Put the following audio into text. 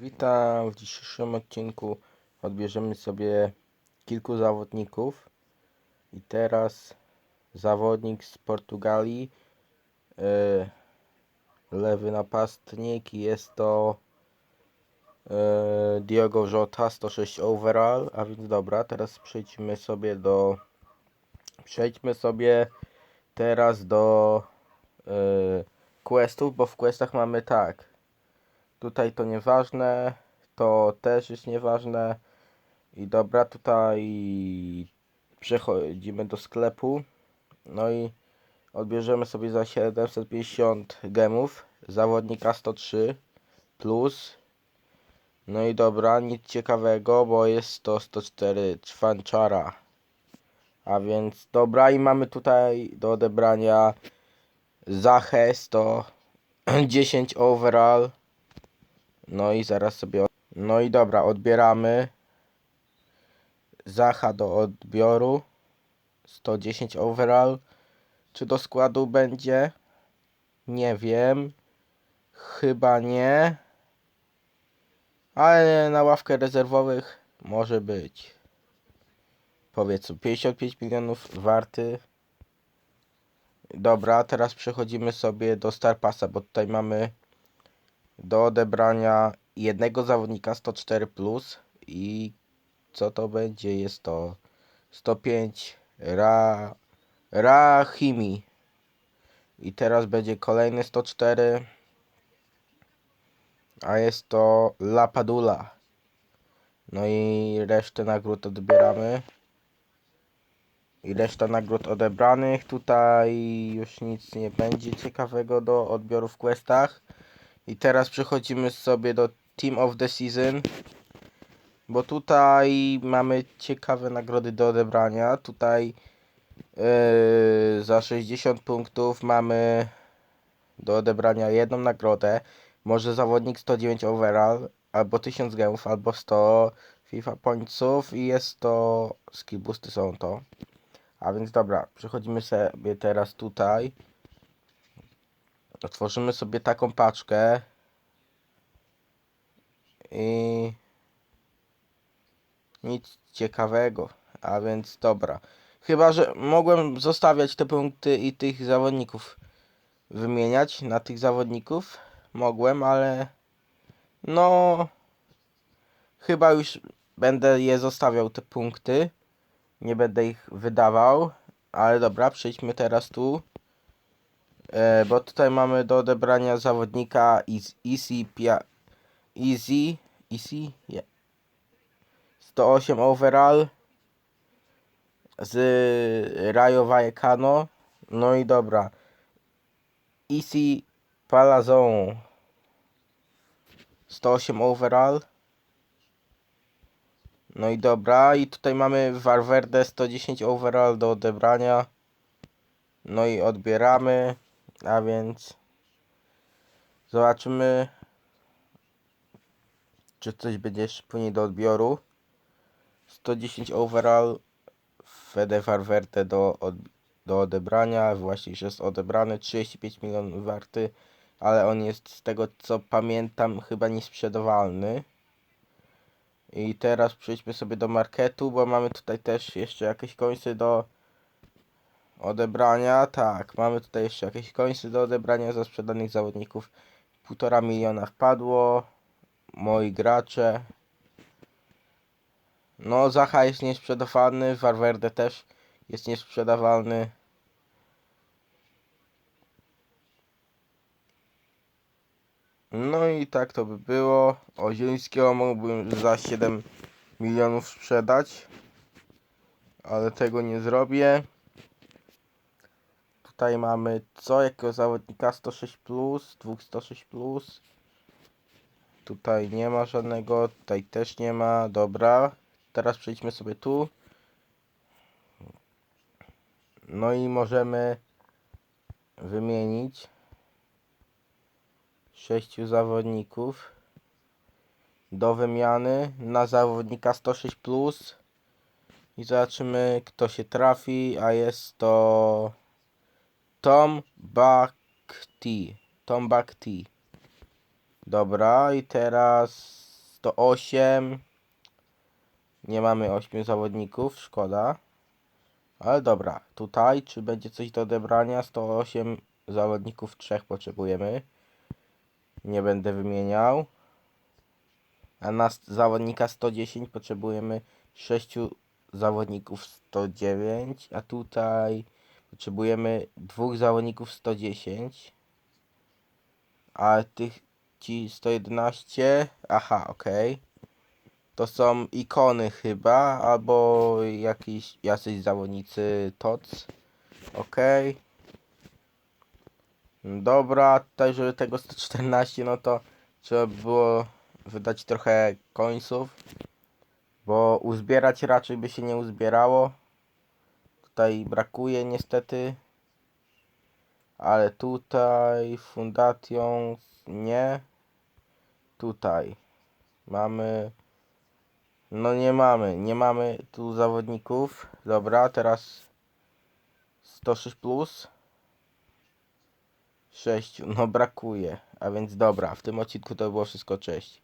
Witam w dzisiejszym odcinku. Odbierzemy sobie kilku zawodników. I teraz zawodnik z Portugalii, e, lewy napastnik, jest to e, Diogo Jota 106 overall. A więc dobra, teraz przejdźmy sobie do. Przejdźmy sobie teraz do e, questów, bo w questach mamy tak. Tutaj to nieważne, to też jest nieważne. I dobra, tutaj przechodzimy do sklepu. No i odbierzemy sobie za 750 gemów zawodnika 103 plus. No i dobra, nic ciekawego, bo jest to 104 czwanczara. A więc dobra i mamy tutaj do odebrania Zachę 110 overall. No i zaraz sobie. No i dobra, odbieramy. Zacha do odbioru. 110 overall. Czy do składu będzie? Nie wiem. Chyba nie. Ale na ławkę rezerwowych może być. Powiedzmy 55 milionów warty. Dobra, teraz przechodzimy sobie do Star Passa, bo tutaj mamy do odebrania jednego zawodnika 104 plus i co to będzie? Jest to 105 Ra Rahimi. I teraz będzie kolejny 104. A jest to Lapadula. No i resztę nagród odbieramy. I reszta nagród odebranych. Tutaj już nic nie będzie ciekawego do odbioru w questach. I teraz przechodzimy sobie do Team of the Season. Bo tutaj mamy ciekawe nagrody do odebrania. Tutaj yy, za 60 punktów mamy do odebrania jedną nagrodę. Może zawodnik 109 overall, albo 1000 gemów, albo 100 FIFA pointsów i jest to skill boosty są to. A więc dobra, przechodzimy sobie teraz tutaj. Otworzymy sobie taką paczkę. I nic ciekawego. A więc dobra. Chyba, że mogłem zostawiać te punkty i tych zawodników wymieniać na tych zawodników. Mogłem, ale no chyba już będę je zostawiał te punkty. Nie będę ich wydawał. Ale dobra, przejdźmy teraz tu. E, bo tutaj mamy do odebrania zawodnika Easy, Pia- easy, easy, yeah. 108 overall z Rayo Vallecano. No i dobra. Easy Palazon 108 overall. No i dobra, i tutaj mamy Valverde 110 overall do odebrania. No i odbieramy, a więc zobaczymy, czy coś będzie jeszcze płynie do odbioru. 110 overall, Fede Valverde do, od, do odebrania, właśnie jest odebrany, 35 milionów warty, ale on jest z tego co pamiętam chyba niesprzedawalny. I teraz przejdźmy sobie do marketu, bo mamy tutaj też jeszcze jakieś końce do odebrania. Tak, mamy tutaj jeszcze jakieś końce do odebrania za sprzedanych zawodników. Półtora miliona wpadło. Moi gracze. No, Zacha jest niesprzedawalny, Valverde też jest niesprzedawalny. No i tak to by było. Ozieńskiego mógłbym za 7 milionów sprzedać. Ale tego nie zrobię. Tutaj mamy co? Jakiego zawodnika 106 plus, dwóch 106 plus. Tutaj nie ma żadnego, tutaj też nie ma. Dobra. Teraz przejdźmy sobie tu. No i możemy wymienić sześciu zawodników do wymiany na zawodnika 106 plus i zobaczymy kto się trafi, a jest to Tom Bakti. Tom Bakti. Dobra, i teraz 108. Nie mamy 8 zawodników, szkoda. Ale dobra, tutaj czy będzie coś do odebrania? 108 zawodników, 3 potrzebujemy. Nie będę wymieniał. A na zawodnika 110 potrzebujemy 6 zawodników 109, a tutaj potrzebujemy dwóch zawodników 110. A tych ci 111, aha, okej. To są ikony chyba, albo jakiś, jacyś zawodnicy TOC. Okej. Dobra, tutaj żeby tego 114, no to trzeba by było wydać trochę końców. Bo uzbierać raczej by się nie uzbierało. Tutaj brakuje niestety. Ale tutaj fundacją nie. Tutaj mamy. No nie mamy, nie mamy tu zawodników. Dobra, teraz 106 plus. 6, no brakuje. A więc dobra, w tym odcinku to było wszystko, cześć.